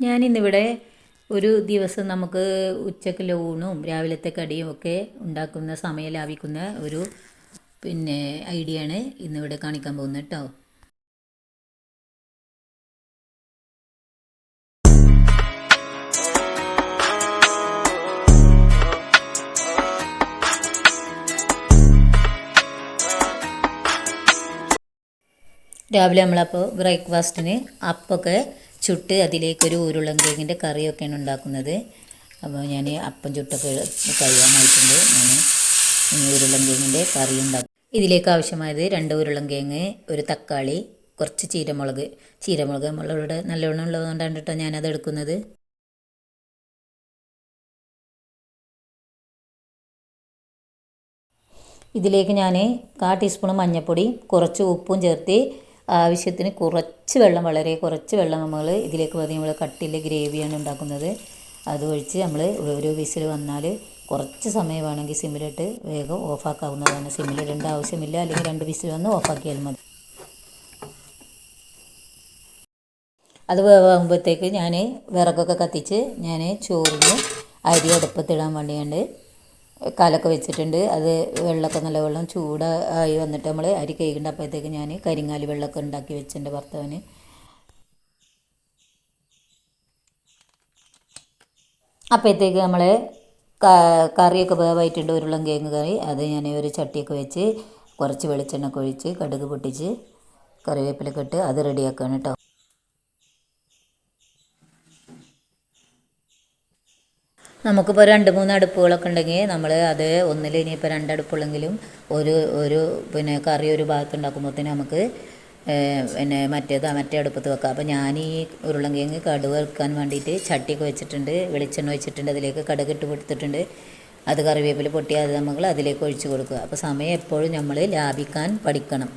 ഞാനിന്നിവിടെ ഒരു ദിവസം നമുക്ക് ഉച്ചക്കുള്ള ഊണും രാവിലത്തെ കടിയും ഒക്കെ ഉണ്ടാക്കുന്ന സമയം ലാഭിക്കുന്ന ഒരു പിന്നെ ഐഡിയ ആണ് ഇന്നിവിടെ കാണിക്കാൻ പോകുന്നത് കേട്ടോ. രാവിലെ നമ്മളപ്പോൾ ബ്രേക്ക്ഫാസ്റ്റിന് അപ്പമൊക്കെ ചുട്ട് അതിലേക്കൊരു ഉരുളൻകിഴങ്ങിന്റെ കറിയൊക്കെയാണ് ഉണ്ടാക്കുന്നത്. അപ്പോൾ ഞാൻ അപ്പം ചുട്ടൊക്കെ കഴിയാനായിട്ടുണ്ട്. ഞാൻ ഇനി ഉരുളൻകിഴങ്ങിന്റെ കറി ഉണ്ടാക്കും. ഇതിലേക്ക് ആവശ്യമായത് രണ്ട് ഉരുളൻകിഴങ്ങ് ഒരു തക്കാളി കുറച്ച് ചീരമുളക്. ചീരമുളക് നമ്മളിവിടെ നല്ലവണ്ണം ഉള്ളതുകൊണ്ടാണ് കേട്ടോ ഞാനത് എടുക്കുന്നത്. ഇതിലേക്ക് ഞാൻ കാ ടീസ്പൂൺ മഞ്ഞൾപ്പൊടി കുറച്ച് ഉപ്പും ചേർത്ത് ആവശ്യത്തിന് കുറച്ച് വെള്ളം വളരെ കുറച്ച് വെള്ളം നമ്മൾ ഇതിലേക്ക് മതി നമ്മൾ കട്ടിലെ ഗ്രേവിയാണ് ഉണ്ടാക്കുന്നത്. അത് ഒഴിച്ച് നമ്മൾ ഒരു വിസിൽ വന്നാൽ കുറച്ച് സമയം വേണമെങ്കിൽ സിമ്മിലിട്ട് വേഗം ഓഫാക്കാവുന്നതാണ് സിമ്മിലിടേണ്ട ആവശ്യമില്ല. അല്ലെങ്കിൽ രണ്ട് വിസിൽ വന്ന് ഓഫാക്കിയാൽ മതി. അത് വേവാകുമ്പോഴത്തേക്ക് ഞാൻ വിറകൊക്കെ കത്തിച്ച് ഞാൻ ചോറിന് അരി അടുപ്പത്തിടാൻ വേണ്ടിയുണ്ട് കലൊക്കെ വെച്ചിട്ടുണ്ട്. അത് വെള്ളമൊക്കെ നല്ല വെള്ളം ചൂടായി വന്നിട്ട് നമ്മൾ അരി കഴുകേണ്ട അപ്പോഴത്തേക്ക് ഞാൻ കരിങ്ങാലി വെള്ളമൊക്കെ ഉണ്ടാക്കി വെച്ചിട്ടുണ്ട് ഭർത്താവിന്. അപ്പോഴത്തേക്ക് നമ്മൾ കറിയൊക്കെ വേവായിട്ടുണ്ട്. ഉരുളം കേങ്ങ് കറി. അത് ഞാൻ ഒരു ചട്ടിയൊക്കെ വെച്ച് കുറച്ച് വെളിച്ചെണ്ണ ഒക്കെ ഒഴിച്ച് കടുക് പൊട്ടിച്ച് കറിവേപ്പിലൊക്കെ ഇട്ട് അത് റെഡിയാക്കുകയാണ് കേട്ടോ നമുക്കിപ്പോൾ രണ്ട് മൂന്ന് അടുപ്പുകളൊക്കെ ഉണ്ടെങ്കിൽ നമ്മൾ അത് ഒന്നിൽ ഇനിയിപ്പോൾ രണ്ട് അടുപ്പുള്ളെങ്കിലും ഒരു ഒരു പിന്നെ കറി ഒരു ഭാഗത്ത് ഉണ്ടാക്കുമ്പോഴത്തേന് നമുക്ക് പിന്നെ മറ്റേത് മറ്റേ അടുപ്പത്ത് വെക്കാം. അപ്പോൾ ഞാൻ ഈ ഉരുളങ്കിഴങ്ങ് കടുക് വെക്കാൻ വേണ്ടിയിട്ട് ചട്ടിയൊക്കെ വെച്ചിട്ടുണ്ട് വെളിച്ചെണ്ണ വെച്ചിട്ടുണ്ട് അതിലേക്ക് കടുക് ഇട്ട് കൊടുത്തിട്ടുണ്ട്. അത് കറിവേപ്പില പൊട്ടി അത് നമ്മൾ അതിലേക്ക് ഒഴിച്ചു കൊടുക്കുക. അപ്പോൾ സമയം എപ്പോഴും നമ്മൾ ലാഭിക്കാൻ പഠിക്കണം.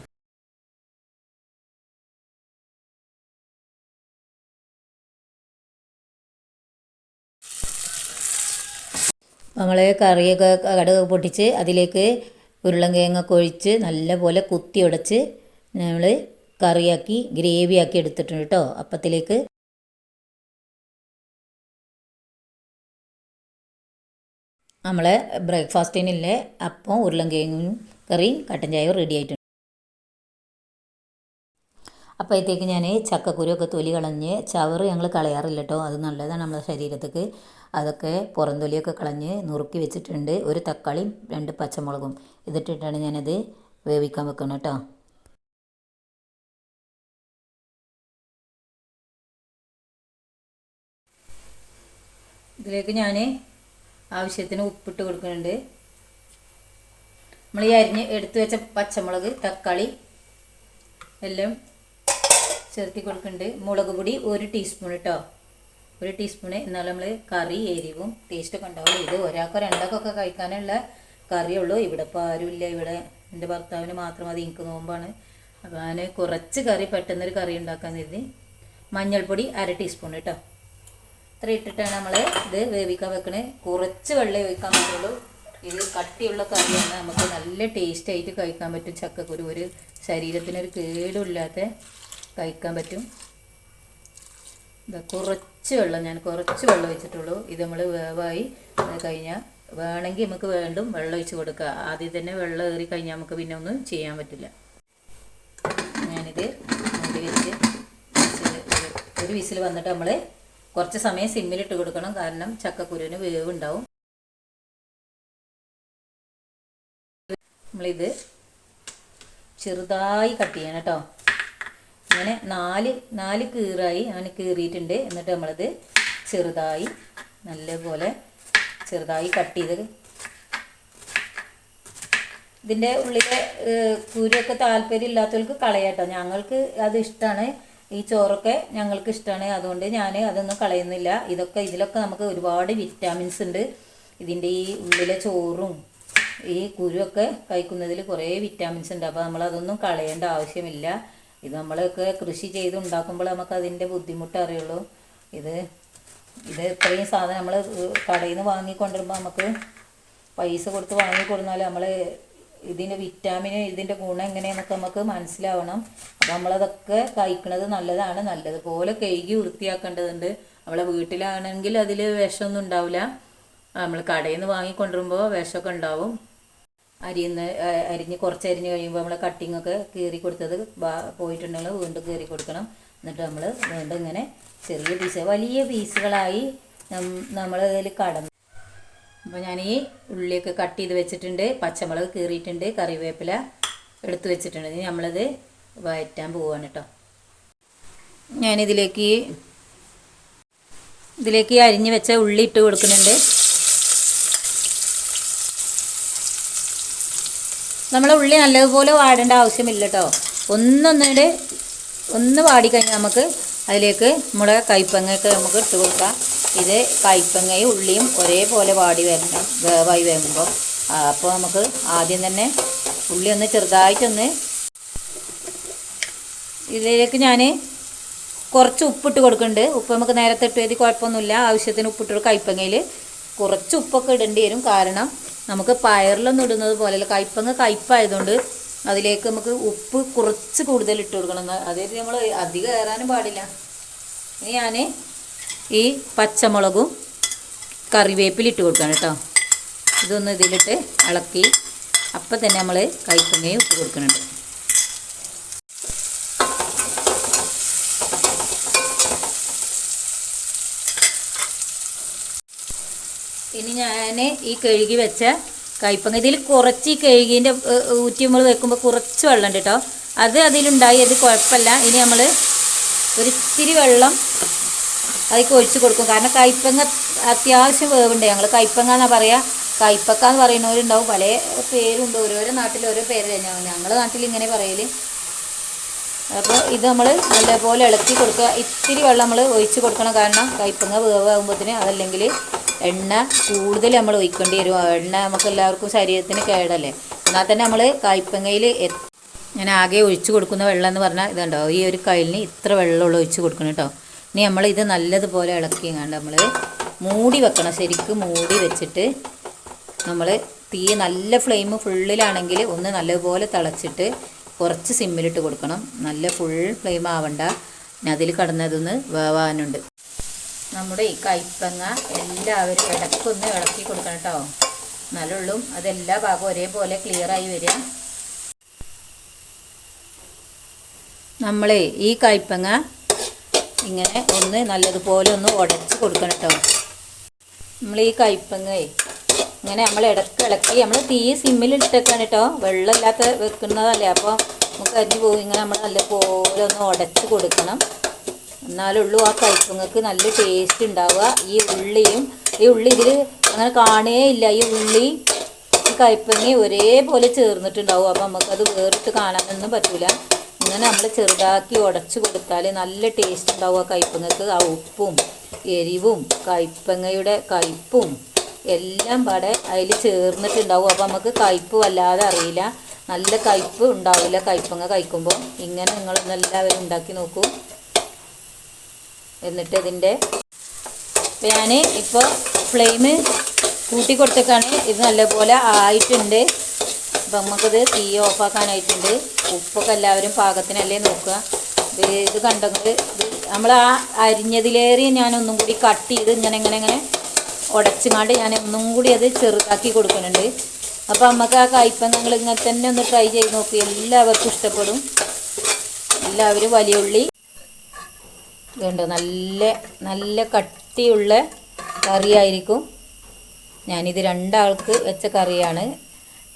നമ്മൾ കറിയൊക്കെ കടുക് പൊട്ടിച്ച് അതിലേക്ക് ഉരുളൻകിഴങ്ങൊക്കെ ഒഴിച്ച് നല്ലപോലെ കുത്തി ഉടച്ച് നമ്മൾ കറിയാക്കി ഗ്രേവിയാക്കി എടുത്തിട്ടുണ്ട് കേട്ടോ. അപ്പത്തിലേക്ക് നമ്മളെ ബ്രേക്ക്ഫാസ്റ്റിനില്ലേ അപ്പം ഉരുളൻകിഴങ്ങും കറിയും കട്ടൻ ചായയും റെഡി ആയിട്ടുണ്ട്. അപ്പോഴത്തേക്ക് ഞാൻ ചക്കക്കുരുവൊക്കെ തൊലി കളഞ്ഞ് ചവറ് ഞങ്ങൾ കളയാറില്ല കേട്ടോ അത് നല്ലതാണ് നമ്മുടെ ശരീരത്തേക്ക്. അതൊക്കെ പുറം തൊലിയൊക്കെ കളഞ്ഞ് നുറുക്കി വെച്ചിട്ടുണ്ട്. ഒരു തക്കാളിയും രണ്ട് പച്ചമുളകും ഇതിട്ടിട്ടാണ് ഞാനത് വേവിക്കാൻ വെക്കണം കേട്ടോ. ഇതിലേക്ക് ഞാൻ ആവശ്യത്തിന് ഉപ്പിട്ട് കൊടുക്കുന്നുണ്ട്. നമ്മൾ ഈ അരിഞ്ഞ് എടുത്തു വെച്ച പച്ചമുളക് തക്കാളി എല്ലാം ചേർത്തി കൊടുക്കുന്നുണ്ട് മുളക് പൊടി ഒരു ടീസ്പൂൺ കേട്ടോ ഒരു ടീസ്പൂൺ എന്നാൽ നമ്മൾ കറി എരിവും ടേസ്റ്റൊക്കെ ഉണ്ടാവുള്ളൂ ഇത് ഒരാൾക്കോ രണ്ടാൾക്കൊക്കെ കഴിക്കാനുള്ള കറിയുള്ളൂ ഇവിടെ ഇപ്പോൾ ആരുമില്ല. ഇവിടെ എന്റെ ഭർത്താവിന് മാത്രം അത് എനിക്ക് നോമ്പാണ്. അപ്പോൾ ഞാൻ കുറച്ച് കറി പെട്ടെന്നൊരു കറി ഉണ്ടാക്കാൻ കരുതി. മഞ്ഞൾപ്പൊടി അര ടീസ്പൂൺ കേട്ടോ ഇത്ര ഇട്ടിട്ടാണ് നമ്മൾ ഇത് വേവിക്കാൻ വെക്കണേ. കുറച്ച് വെള്ളം ഒഴിക്കാൻ പറ്റുള്ളൂ ഇത് കട്ടിയുള്ള കറിയാണ്. നമുക്ക് നല്ല ടേസ്റ്റ് ആയിട്ട് കഴിക്കാൻ പറ്റും. ചക്കക്കുരു ഒരു ശരീരത്തിനൊരു കേടുമില്ലാത്ത കഴിക്കാൻ പറ്റും. കുറച്ച് വെള്ളം ഞാൻ കുറച്ച് വെള്ളം ഒഴിച്ചിട്ടുള്ളൂ. ഇത് നമ്മൾ വേവായി കഴിഞ്ഞാൽ വേണമെങ്കിൽ നമുക്ക് വേണ്ടും വെള്ളം ഒഴിച്ച് കൊടുക്കുക ആദ്യം തന്നെ വെള്ളം ഏറി കഴിഞ്ഞാൽ നമുക്ക് പിന്നെ ഒന്നും ചെയ്യാൻ പറ്റില്ല. ഞാനിത് വെച്ച് ഒരു വിസിൽ വന്നിട്ട് നമ്മൾ കുറച്ച് സമയം സിമ്മിലിട്ട് കൊടുക്കണം. കാരണം ചക്കക്കുരുവിന് വേവ് ഉണ്ടാവും നമ്മളിത് ചെറുതായി കട്ട് ചെയ്യണം കേട്ടോ. അങ്ങനെ നാല് നാല് കീറായി അങ്ങനെ കീറിയിട്ടുണ്ട്. എന്നിട്ട് നമ്മളത് ചെറുതായി നല്ലപോലെ ചെറുതായി കട്ട് ചെയ്ത് ഇതിന്റെ ഉള്ളിലെ കുരുവൊക്കെ താല്പര്യം ഇല്ലാത്തവർക്ക് കളയാട്ടോ. ഞങ്ങൾക്ക് അത് ഇഷ്ടമാണ് ഈ ചോറൊക്കെ ഞങ്ങൾക്ക് ഇഷ്ടമാണ് അതുകൊണ്ട് ഞാൻ അതൊന്നും കളയുന്നില്ല. ഇതൊക്കെ ഇതിലൊക്കെ നമുക്ക് ഒരുപാട് വിറ്റാമിൻസ് ഉണ്ട്. ഇതിന്റെ ഈ ഉള്ളിലെ ചോറും ഈ കുരുവൊക്കെ കഴിക്കുന്നതിൽ കുറേ വിറ്റാമിൻസ് ഉണ്ട്. അപ്പോൾ നമ്മൾ അതൊന്നും കളയേണ്ട ആവശ്യമില്ല. ഇത് നമ്മളൊക്കെ കൃഷി ചെയ്ത് ഉണ്ടാക്കുമ്പോൾ നമുക്ക് അതിന്റെ ബുദ്ധിമുട്ട് അറിയുള്ളൂ. ഇത് ഇത് ഇത്രയും സാധനം നമ്മൾ കടയിൽ നിന്ന് വാങ്ങിക്കൊണ്ടിരുമ്പോൾ നമുക്ക് പൈസ കൊടുത്ത് വാങ്ങിക്കൊടുന്നാൽ നമ്മൾ ഇതിന്റെ വിറ്റാമിന് ഇതിന്റെ ഗുണം എങ്ങനെയാണെന്നൊക്കെ നമുക്ക് മനസ്സിലാവണം. അപ്പോൾ നമ്മളതൊക്കെ കഴിക്കുന്നത് നല്ലതാണ്. നല്ലതുപോലെ കഴുകി വൃത്തിയാക്കേണ്ടതുണ്ട്. നമ്മളെ വീട്ടിലാണെങ്കിൽ അതിൽ വിഷമൊന്നും ഉണ്ടാവില്ല. നമ്മൾ കടയിൽ നിന്ന് വാങ്ങിക്കൊണ്ടിരുമ്പോൾ വിഷമൊക്കെ ഉണ്ടാവും. അരിയുന്ന അരിഞ്ഞ് കുറച്ച് അരിഞ്ഞ് കഴിയുമ്പോൾ നമ്മൾ കട്ടിങ് ഒക്കെ കീറി കൊടുത്തത് പോയിട്ടുണ്ടെങ്കിൽ വീണ്ടും കീറി കൊടുക്കണം. എന്നിട്ട് നമ്മൾ വീണ്ടും ഇങ്ങനെ ചെറിയ പീസ് വലിയ പീസുകളായി നമ്മൾ അതിൽ കടന്നു. അപ്പോൾ ഞാൻ ഈ ഉള്ളിയൊക്കെ കട്ട് ചെയ്ത് വെച്ചിട്ടുണ്ട് പച്ചമുളക് കീറിയിട്ടുണ്ട് കറിവേപ്പില എടുത്ത് വെച്ചിട്ടുണ്ട്. ഇനി നമ്മളത് വയറ്റാൻ പോവാണ് കേട്ടോ ഞാനിതിലേക്ക് ഇതിലേക്ക് അരിഞ്ഞ് വെച്ച ഉള്ളി ഇട്ട് കൊടുക്കുന്നുണ്ട്. നമ്മളെ ഉള്ളി നല്ലതുപോലെ വാടേണ്ട ആവശ്യമില്ല കേട്ടോ ഒന്നൊന്നിടെ ഒന്ന് വാടിക്കഴിഞ്ഞാൽ നമുക്ക് അതിലേക്ക് നമ്മുടെ കൈപ്പങ്ങയൊക്കെ നമുക്ക് ഇട്ട് കൊടുക്കാം. ഇത് കൈപ്പങ്ങയും ഉള്ളിയും ഒരേപോലെ വാടി വരണം വേവായി വരുമ്പോൾ അപ്പോൾ നമുക്ക് ആദ്യം തന്നെ ഉള്ളി ഒന്ന് ചെറുതായിട്ടൊന്ന് ഇതിലേക്ക് ഞാൻ കുറച്ച് ഉപ്പിട്ട് കൊടുക്കുന്നുണ്ട് ഉപ്പ് നമുക്ക് നേരത്തെ ഇട്ട് കഴിഞ്ഞാൽ കുഴപ്പമൊന്നുമില്ല. ആവശ്യത്തിന് ഉപ്പിട്ട് കൈപ്പങ്ങയിൽ കുറച്ച് ഉപ്പൊക്കെ ഇടേണ്ടി വരും. കാരണം നമുക്ക് പയറിലൊന്നും ഇടുന്നത് പോലെയല്ല. കയ്പങ്ങ് കയ്പായതുകൊണ്ട് അതിലേക്ക് നമുക്ക് ഉപ്പ് കുറച്ച് കൂടുതൽ ഇട്ട് കൊടുക്കണം. അതായത് നമ്മൾ അധികം കയറാനും പാടില്ല. ഇനി ഞാൻ ഈ പച്ചമുളകും കറിവേപ്പില ഇട്ട് കൊടുക്കണം കേട്ടോ. ഇതൊന്ന് ഇതിലിട്ട് ഇളക്കി. അപ്പം തന്നെ നമ്മൾ കയ്പങ്ങയും ഇട്ട് കൊടുക്കുന്നുണ്ട് ഇനി ഞാൻ ഈ കഴുകി വെച്ച കയ്പങ്ങ ഇതിൽ കുറച്ച് ഈ കഴുകിന്റെ ഊറ്റി നമ്മൾ വെക്കുമ്പോൾ കുറച്ച് വെള്ളം ഉണ്ട് കേട്ടോ അത് അതിലുണ്ടായി അത് കുഴപ്പമില്ല ഇനി നമ്മൾ ഒരിത്തിരി വെള്ളം അതിലേക്ക് ഒഴിച്ചു കൊടുക്കും. കാരണം കയ്പങ്ങ അത്യാവശ്യം വേവുണ്ട്. ഞങ്ങൾ കയ്പങ്ങ എന്നാണ് പറയുക കയ്പക്ക എന്ന് പറയുന്നവരുണ്ടാവും. പല പേരുണ്ട്. ഓരോരോ നാട്ടിൽ ഓരോ പേര് തന്നെയാണ് ഞങ്ങളുടെ നാട്ടിൽ ഇങ്ങനെ പറയൽ അപ്പോൾ ഇത് നമ്മൾ നല്ലപോലെ ഇളക്കി കൊടുക്കുക. ഇത്തിരി വെള്ളം നമ്മൾ ഒഴിച്ച് കൊടുക്കണം. കാരണം കയ്പങ്ങ വേവാകുമ്പോഴത്തേന് അതല്ലെങ്കിൽ എണ്ണ കൂടുതൽ നമ്മൾ ഒഴിക്കേണ്ടി വരും. എണ്ണ നമുക്ക് എല്ലാവർക്കും ശരീരത്തിന് കേടല്ലേ. എന്നാൽ തന്നെ നമ്മൾ കയ്പങ്ങയിൽ ഞാൻ ആകെ ഒഴിച്ച് കൊടുക്കുന്ന വെള്ളം എന്ന് പറഞ്ഞാൽ ഇതുണ്ടോ? ഈ ഒരു കയ്യിലിന് ഇത്ര വെള്ളമുള്ള ഒഴിച്ച് കൊടുക്കണം കേട്ടോ. ഇനി നമ്മൾ ഇത് നല്ലതുപോലെ ഇളക്കി കണ്ട് നമ്മൾ മൂടി വെക്കണം. ശരിക്കും മൂടി വെച്ചിട്ട് നമ്മൾ തീ നല്ല ഫ്ലെയിം ഫുള്ളിലാണെങ്കിൽ ഒന്ന് നല്ലതുപോലെ തിളച്ചിട്ട് കുറച്ച് സിമ്മിലിട്ട് കൊടുക്കണം. നല്ല ഫുൾ ഫ്ലെയിം ആവണ്ട. പിന്നെ അതിൽ കടന്നതൊന്ന് വേവാനുണ്ട്. നമ്മുടെ ഈ കയ്പ്പങ്ങ എല്ലാവരും ഇടക്കൊന്ന് ഇളക്കി കൊടുക്കണം കേട്ടോ നല്ലുള്ളൂ അതെല്ലാ ഭാഗവും ഒരേപോലെ ക്ലിയറായി വരിക. നമ്മളെ ഈ കയ്പങ്ങ ഇങ്ങനെ ഒന്ന് നല്ലതുപോലെ ഒന്ന് ഉടച്ച് കൊടുക്കണം കേട്ടോ നമ്മൾ ഈ കയ്പങ്ങയെ ഇങ്ങനെ നമ്മൾ ഇടയ്ക്ക് ഇളക്കി നമ്മൾ തീ സിമ്മിൽ ഇട്ടേക്കാണ് കേട്ടോ വെള്ളമില്ലാത്ത വെക്കുന്നതല്ലേ. അപ്പോൾ നമുക്ക് അരിഞ്ഞ് പോകും ഇങ്ങനെ നമ്മൾ നല്ലപോലെ ഒന്ന് ഉടച്ച് കൊടുക്കണം. എന്നാലുള്ളൂ ആ കൈപ്പുങ്ങൾക്ക് നല്ല ടേസ്റ്റ് ഉണ്ടാവുക. ഈ ഉള്ളിയും ഈ ഉള്ളി ഇതിൽ അങ്ങനെ കാണേ ഇല്ല. ഈ ഉള്ളി ഈ കൈപ്പങ്ങി ഒരേപോലെ ചേർന്നിട്ടുണ്ടാവും. അപ്പോൾ നമുക്കത് വേറിട്ട് കാണാനൊന്നും പറ്റില്ല ഇങ്ങനെ നമ്മൾ ചെറുതാക്കി ഉടച്ച് കൊടുത്താൽ നല്ല ടേസ്റ്റ് ഉണ്ടാവും ആ ആ ഉപ്പും എരിവും കൈപ്പങ്ങയുടെ കയ്പും എല്ലാം പാടെ അതിൽ ചേർന്നിട്ടുണ്ടാവും. അപ്പം നമുക്ക് കയ്പ് വല്ലാതെ അറിയില്ല. നല്ല കയ്പ് ഉണ്ടാവില്ല. കയ്പങ്ങ കഴിക്കുമ്പോൾ ഇങ്ങനെ നിങ്ങൾ എല്ലാവരും ഉണ്ടാക്കി നോക്കൂ. എന്നിട്ട് ഇതിന്റെ ഞാൻ ഇപ്പോൾ ഫ്ലെയിം കൂട്ടി കൊടുത്തേക്കാണ്. ഇത് നല്ലപോലെ ആയിട്ടുണ്ട്. അപ്പം നമുക്കിത് തീ ഓഫാക്കാനായിട്ടുണ്ട്. ഉപ്പൊക്കെ എല്ലാവരും പാകത്തിനല്ലേ നോക്കുക. ഇത് കണ്ടെങ്കിൽ നമ്മൾ ആ അരിഞ്ഞതിലേറെ ഞാനൊന്നും കൂടി കട്ട് ചെയ്ത് ഇങ്ങനെ ഇങ്ങനെ ഇങ്ങനെ ഉടച്ചുങ്ങാണ്ട് ഞാൻ ഒന്നും കൂടി അത് ചെറുതാക്കി കൊടുക്കുന്നുണ്ട്. അപ്പോൾ നമുക്ക് ആ കയ്പ്പം നിങ്ങൾ ഇങ്ങനെ തന്നെ ഒന്ന് ട്രൈ ചെയ്ത് നോക്കി. എല്ലാവർക്കും ഇഷ്ടപ്പെടും. എല്ലാവരും വലിയ ഉള്ളി. വേണ്ട നല്ല നല്ല കട്ടിയുള്ള കറിയായിരിക്കും. ഞാനിത് രണ്ടാൾക്ക് വെച്ച കറിയാണ്.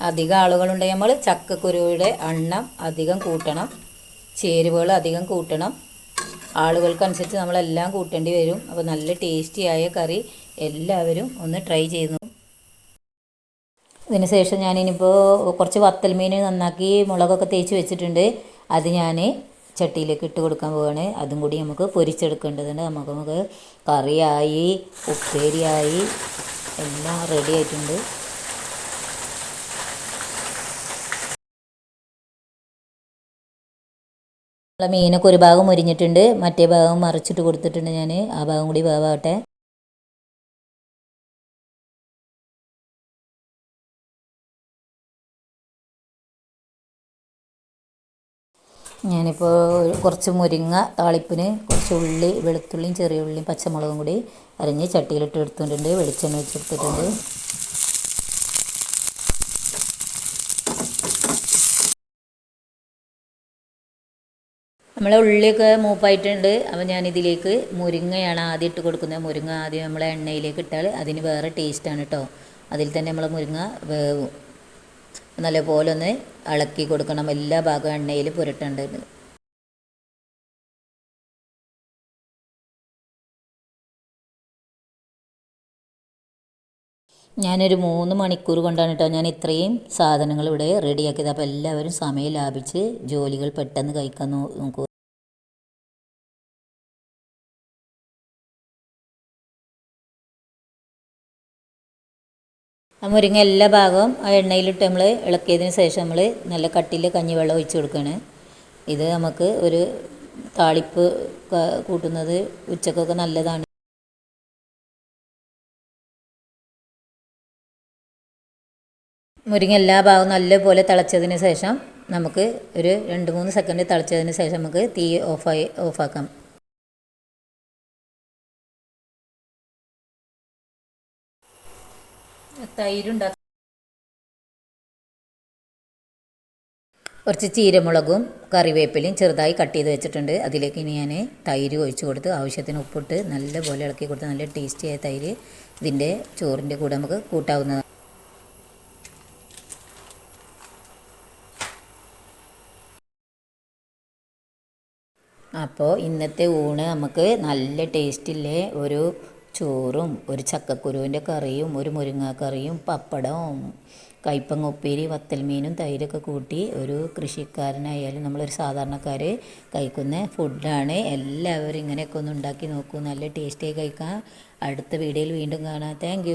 അധികം ആളുകളുണ്ടെങ്കിൽ നമ്മൾ ചക്കക്കുരുവിയുടെ എണ്ണം അധികം കൂട്ടണം. ചേരുവകൾ അധികം കൂട്ടണം. ആളുകൾക്കനുസരിച്ച് നമ്മളെല്ലാം കൂട്ടേണ്ടി വരും. അപ്പോൾ നല്ല ടേസ്റ്റിയായ കറി. എല്ലാവരും ഒന്ന് ട്രൈ ചെയ്ത്. അതിനുശേഷം ശേഷം ഞാനിനിപ്പോൾ കുറച്ച് വത്തൽ മീൻ നന്നാക്കി മുളകൊക്കെ തേച്ച് വെച്ചിട്ടുണ്ട്. അത് ഞാൻ ചട്ടിയിലേക്ക് ഇട്ട് കൊടുക്കാൻ പോവാണ്. അതും കൂടി നമുക്ക് പൊരിച്ചെടുക്കേണ്ടതുണ്ട്. നമുക്ക് നമുക്ക് കറിയായി ഉപ്പേരിയായി എല്ലാം റെഡി ആയിട്ടുണ്ട്. മീനൊക്കെ ഒരു ഭാഗം മുരിഞ്ഞിട്ടുണ്ട്. മറ്റേ ഭാഗം മറിച്ചിട്ട് കൊടുത്തിട്ടുണ്ട് ഞാൻ ആ ഭാഗം കൂടി വേവാകട്ടെ. ഞാനിപ്പോൾ കുറച്ച് മുരിങ്ങ താളിപ്പിന് കുറച്ച് ഉള്ളി വെളുത്തുള്ളിയും ചെറിയ ഉള്ളിയും പച്ചമുളകും കൂടി അരിഞ്ഞ് ചട്ടിയിലിട്ട് എടുത്തിട്ടുണ്ട് വെളിച്ചെണ്ണ വെച്ചെടുത്തിട്ടുണ്ട് നമ്മളെ ഉള്ളിയൊക്കെ മൂപ്പായിട്ടുണ്ട്. അപ്പോൾ ഞാനിതിലേക്ക് മുരിങ്ങയാണ് ആദ്യം ഇട്ട് കൊടുക്കുന്നത്. മുരിങ്ങ ആദ്യം നമ്മളെ എണ്ണയിലേക്ക് ഇട്ടാൽ അതിന് വേറെ ടേസ്റ്റാണ് കേട്ടോ അതിൽ തന്നെ നമ്മൾ മുരിങ്ങ വേവും നല്ലപോലെ ഒന്ന് ഇളക്കി കൊടുക്കണം. എല്ലാ ഭാഗവും എണ്ണയിൽ പുരട്ടേണ്ടത് ഞാനൊരു മൂന്ന് മണിക്കൂർ കൊണ്ടാണ് കേട്ടോ ഞാൻ ഇത്രയും സാധനങ്ങൾ ഇവിടെ റെഡിയാക്കിയത്. അപ്പോൾ എല്ലാവരും സമയം ലാഭിച്ച് ജോലികൾ പെട്ടെന്ന് കഴിക്കാൻ നോ- ആ മുരിങ്ങ എല്ലാ ഭാഗവും ആ എണ്ണയിലിട്ട് നമ്മൾ ഇളക്കിയതിന് ശേഷം നമ്മൾ നല്ല കട്ടിയിൽ കഞ്ഞിവെള്ളം ഒഴിച്ച് കൊടുക്കുകയാണ് ഇത് നമുക്ക് ഒരു താളിപ്പ് കൂട്ടുന്നത് ഉച്ചക്കൊക്കെ നല്ലതാണ്. മുരിങ്ങ എല്ലാ ഭാഗവും നല്ലപോലെ തിളച്ചതിന് ശേഷം നമുക്ക് ഒരു രണ്ട് മൂന്ന് സെക്കൻഡ് തിളച്ചതിന് ശേഷം നമുക്ക് തീ ഓഫായി ഓഫാക്കാം തൈരുണ്ടാക്കാം. കുറച്ച് ചീരമുളകും കറിവേപ്പിലയും ചെറുതായി കട്ട് ചെയ്ത് വെച്ചിട്ടുണ്ട്. അതിലേക്ക് ഇനി ഞാൻ തൈര് ഒഴിച്ച് കൊടുത്ത് ആവശ്യത്തിന് ഉപ്പിട്ട് നല്ലപോലെ ഇളക്കി കൊടുത്ത് നല്ല ടേസ്റ്റിയായ തൈര് ഇതിന്റെ ചോറിന്റെ കൂടെ നമുക്ക് കൂട്ടാവുന്നതാണ്. അപ്പോൾ ഇന്നത്തെ ഊണ് നമുക്ക് നല്ല ടേസ്റ്റില്ലേ ഒരു ചോറും ഒരു ചക്കക്കുരുവിന്റെ കറിയും ഒരു മുരിങ്ങാക്കറിയും പപ്പടവും കയ്പങ്ങ ഉപ്പേരി വത്തൽ മീനും തൈരൊക്കെ കൂട്ടി ഒരു കൃഷിക്കാരനായാലും നമ്മളൊരു സാധാരണക്കാർ കഴിക്കുന്ന ഫുഡാണ്. എല്ലാവരും ഇങ്ങനെയൊക്കെ ഒന്ന് ഉണ്ടാക്കി നോക്കൂ. നല്ല ടേസ്റ്റിയായി കഴിക്കാം. അടുത്ത വീഡിയോയിൽ വീണ്ടും കാണാം. താങ്ക്